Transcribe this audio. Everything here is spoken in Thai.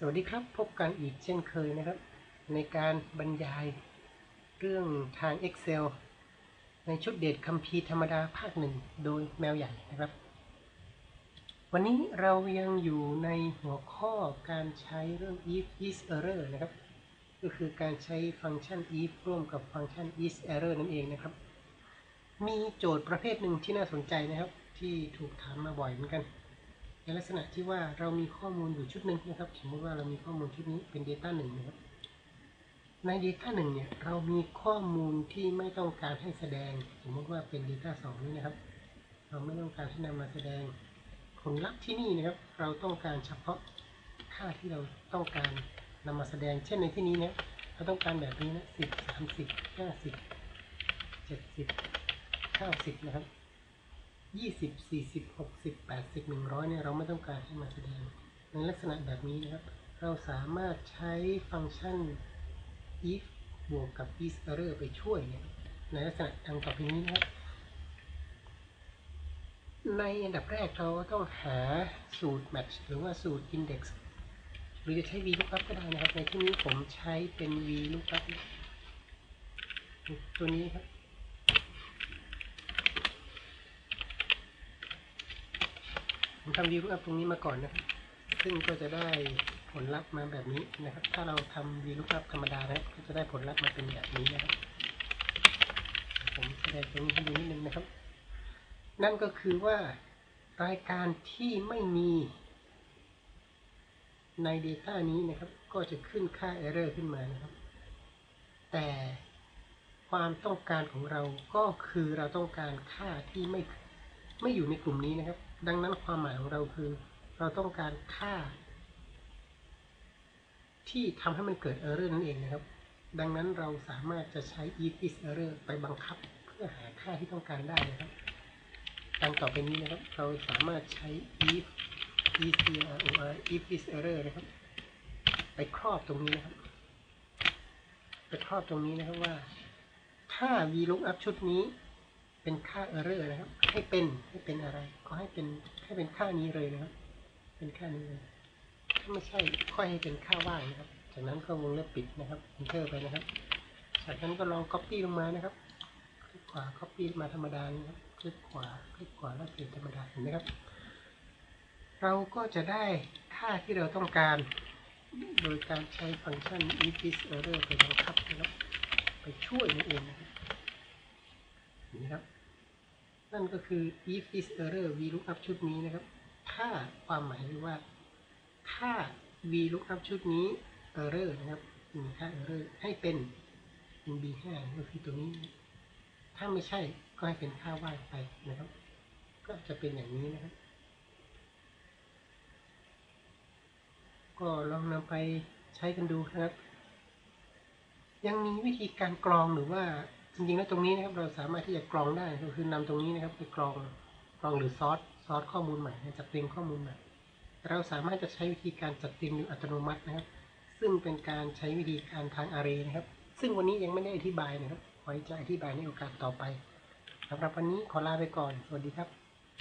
สวัสดีครับ พบกันอีกเช่นเคยนะครับ ในการบรรยายเรื่องทาง Excel ในชุดเดทคัมภีร์ธรรมดาภาคหนึ่งโดยแมวใหญ่นะครับ วันนี้เรายังอยู่ในหัวข้อการใช้เรื่อง if is error นะครับ ก็คือการใช้ฟังก์ชัน if ร่วมกับฟังก์ชัน is error นั่นเองนะครับ มีโจทย์ประเภทหนึ่งที่น่าสนใจนะครับ ที่ถูกถามมาบ่อยเหมือนกัน ในลักษณะที่ว่าเรามีข้อมูลอยู่ชุดหนึ่งนะครับ สมมติว่าเรามีข้อมูลชุดนี้เป็น Data 1นะครับ ใน Data 1เนี่ยเรามีข้อมูลที่ไม่ต้องการให้แสดง สมมติว่าเป็น Data 2นี้นะครับ เราไม่ต้องการให้นำมาแสดงผลลัพธ์ที่นี่นะครับ เราต้องการเฉพาะค่าที่เราต้องการนำมาแสดง เช่นในที่นี้เนี่ยเราต้องการแบบนี้นะสิบสามสิบห้าสิบเจ็ดสิบเก้าสิบนะครับ ยี่สิบสี่สิบหกสิบแปดสิบหนึ่งร้อยเนี่ยเราไม่ต้องการให้มาแสดง ในลักษณะแบบนี้นะครับ เราสามารถใช้ฟังก์ชัน if บวกกับ is error ไปช่วยเนี่ยในลักษณะดังต่อไปนี้นะครับ ในอันดับแรกเราต้องหาสูตร match หรือว่าสูตร index หรือจะใช้ VLOOKUP ก็ได้นะครับ ในที่นี้ผมใช้เป็น VLOOKUP ตัวนี้ครับ ผม ทำ VLOOKUP ตรงนี้มาก่อนนะครับ ซึ่งก็จะได้ผลลัพธ์มาแบบนี้นะครับ ถ้าเราทำ VLOOKUP ธรรมดานะครับ ก็จะได้ผลลัพธ์มาเป็นแบบนี้นะครับ ผมแสดงตรงนี้ให้ดูนิดนึงนะครับ นั่นก็คือว่ารายการที่ไม่มีใน Data นี้นะครับ ก็จะขึ้นค่า Error ขึ้นมานะครับ แต่ความต้องการของเราก็คือเราต้องการค่าที่ไม่ไม่อยู่ในกลุ่มนี้นะครับ ดังนั้นความหมายของเราคือ เราต้องการค่า ที่ทำให้มันเกิด Error นั่นเองนะครับ ดังนั้นเราสามารถจะใช้ if is error ไปบังคับเพื่อหาค่าที่ต้องการได้นะครับดังต่อไปนี้นะครับ เราสามารถใช้ if is error if is error นะครับ ไปครอบตรงนี้นะครับ ไปครอบตรงนี้นะครับว่า ถ้า VLOOKUP ชุดนี้ เป็นค่า error นะครับ ให้เป็นให้เป็นอะไร ก็ให้เป็นให้เป็นค่านี้เลยนะครับ เป็นค่านี้เลยถ้าไม่ใช่ค่อยให้เป็นค่าว่างนะครับ จากนั้นก็วงเล็บปิดนะครับ enter ไปนะครับ จากนั้นก็ลอง copy ลงมานะครับคลิกขวา copy มาธรรมดานะครับคลิกขวาคลิกขวาแล้วเปลี่ยนธรรมดาเห็นไหมครับ เราก็จะได้ค่าที่เราต้องการ โดยการใช้ฟังก์ชัน if is error ไปบังคับนะครับไปช่วยนั่นเองนะครับเห็นไหมครับ นั่นก็คือ if is error VLOOKUP ชุดนี้นะครับ ถ้าความหมายคือว่า ถ้า VLOOKUP ชุดนี้ error นะครับ มีค่า error ให้เป็น b5 ก็คือตัวนี้ ถ้าไม่ใช่ก็ให้เป็นค่าว่างไปนะครับ ก็จะเป็นอย่างนี้นะครับ ก็ลองนำไปใช้กันดูนะครับ ยังมีวิธีการกรองหรือว่า จริงๆแล้วตรงนี้นะครับเราสามารถที่จะกรองได้ก็คือนำตรงนี้นะครับไปกรองกรองหรือซอสซอสข้อมูลใหม่จัดเตรียมข้อมูลใหม่ เราสามารถจะใช้วิธีการจัดเตรียงโดยอัตโนมัตินะครับ ซึ่งเป็นการใช้วิธีการทางอารีนะครับ ซึ่งวันนี้ยังไม่ได้อธิบายนะครับ ไว้จะอธิบายในโอกาสต่อไปสำหรับวันนี้ขอลาไปก่อน สวัสดีครับ